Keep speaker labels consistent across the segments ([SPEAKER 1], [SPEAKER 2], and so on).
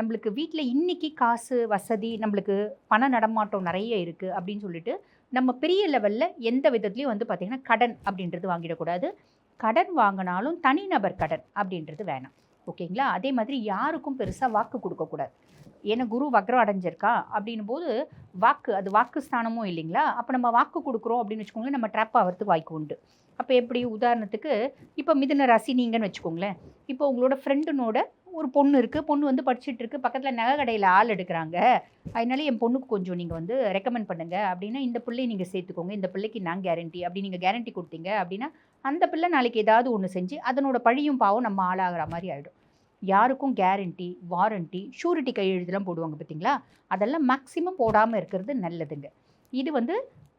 [SPEAKER 1] நம்மளுக்கு வீட்டில் இன்னைக்கு காசு வசதி நம்மளுக்கு பண நடமாட்டம் நிறைய இருக்குது அப்படின்னு சொல்லிட்டு நம்ம பெரிய லெவலில் எந்த விதத்துலையும் வந்து பார்த்திங்கன்னா கடன் அப்படின்றது வாங்கிடக்கூடாது. கடன் வாங்கினாலும் தனிநபர் கடன் அப்படின்றது வேணாம். ஓகேங்களா? அதே மாதிரி யாருக்கும் பெருசாக வாக்கு கொடுக்கக்கூடாது ஏன்னா குரு வக்ரம் அடைஞ்சிருக்கா? அப்படின்னும் போது வாக்கு அது வாக்கு ஸ்தானமும் இல்லைங்களா? அப்போ நம்ம வாக்கு கொடுக்குறோம் அப்படின்னு வச்சுக்கோங்களேன் நம்ம ட்ராப் ஆகிறதுக்கு வாய்ப்பு உண்டு. அப்போ எப்படி? உதாரணத்துக்கு இப்போ மிதுன ராசி நீங்கன்னு வச்சுக்கோங்களேன். இப்போ உங்களோட ஃப்ரெண்டுனோட ஒரு பொண்ணு இருக்குது பொண்ணு வந்து படிச்சுட்டு இருக்கு. பக்கத்தில் நகை கடையில் ஆள் எடுக்கிறாங்க. அதனால என் பொண்ணுக்கு கொஞ்சம் நீங்கள் வந்து ரெக்கமெண்ட் பண்ணுங்க. அப்படின்னா இந்த பிள்ளையை நீங்கள் சேர்த்துக்கோங்க. இந்த பிள்ளைக்கு நான் கேரண்டி அப்படி நீங்கள் கேரண்டி கொடுத்தீங்க அப்படின்னா அந்த பிள்ளை நாளைக்கு ஏதாவது ஒன்று செஞ்சு அதனோட பழியும் பாவம் நம்ம ஆளாகிற மாதிரி ஆகிடும் யாருக்கும் கேரண்டி வாரண்டி ஷூரிட்டி கையெழுத்துலாம் போடுவாங்க பார்த்தீங்களா அதெல்லாம் மேக்ஸிமம் போடாமல் இருக்கிறது நல்லதுங்க. இது வந்து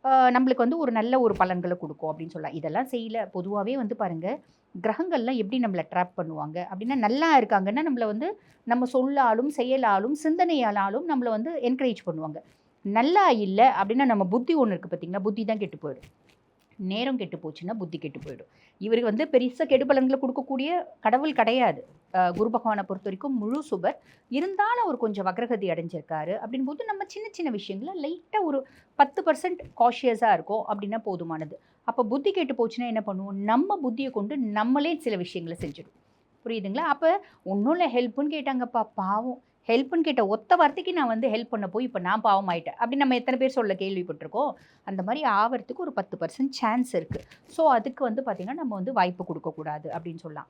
[SPEAKER 1] நம்மளுக்கு வந்து ஒரு நல்ல ஒரு பலன்களை கொடுக்கும் அப்படின்னு சொல்லலாம். இதெல்லாம் செய்யல. பொதுவாகவே வந்து பாருங்கள் கிரகங்கள்லாம் எப்படி நம்மளை ட்ராப் பண்ணுவாங்க? அப்படின்னா நல்லா இருக்காங்கன்னா நம்மளை வந்து நம்ம சொல்லாலும் செயலாலும் சிந்தனையாலும் நம்மளை வந்து என்கரேஜ் பண்ணுவாங்க. நல்லா இல்லை அப்படின்னா நம்ம புத்தி ஒன்று இருக்குது பார்த்தீங்களா புத்தி தான் கெட்டு போயிடும். நேரம் கெட்டு போச்சுன்னா புத்தி கெட்டு போயிடும். இவருக்கு வந்து பெருசாக கெடுபலன்களை கொடுக்கக்கூடிய கடவுள் கிடையாது. குரு பகவானை பொறுத்த வரைக்கும் முழு சுபர். இருந்தாலும் அவர் கொஞ்சம் வக்ரகதி அடைஞ்சிருக்காரு அப்படின் போது நம்ம சின்ன சின்ன விஷயங்கள லைட்டாக ஒரு பத்து பர்சன்ட் காஷியஸாக இருக்கும் அப்படின்னா போதுமானது. அப்போ புத்தி கெட்டு போச்சுன்னா என்ன பண்ணுவோம்? நம்ம புத்தியை கொண்டு நம்மளே சில விஷயங்களை செஞ்சிடும் புரியுதுங்களா? அப்போ ஒன்றும் இல்லை ஹெல்ப்புன்னு கேட்டாங்கப்பா பாவம். ஹெல்ப்புன்னு கேட்ட ஒத்த வார்த்தைக்கு நான் வந்து ஹெல்ப் பண்ண போய் இப்போ நான் பாவம் ஆயிட்டேன். அப்படின்னு நம்ம எத்தனை பேர் சொல்ல கேள்விப்பட்டிருக்கோம்? அந்த மாதிரி ஆகிறதுக்கு ஒரு பத்து பர்சன்ட் சான்ஸ் இருக்குது ஸோ அதுக்கு வந்து பார்த்திங்கன்னா நம்ம வந்து வாய்ப்பு கொடுக்கக்கூடாது அப்படின்னு சொல்லலாம்.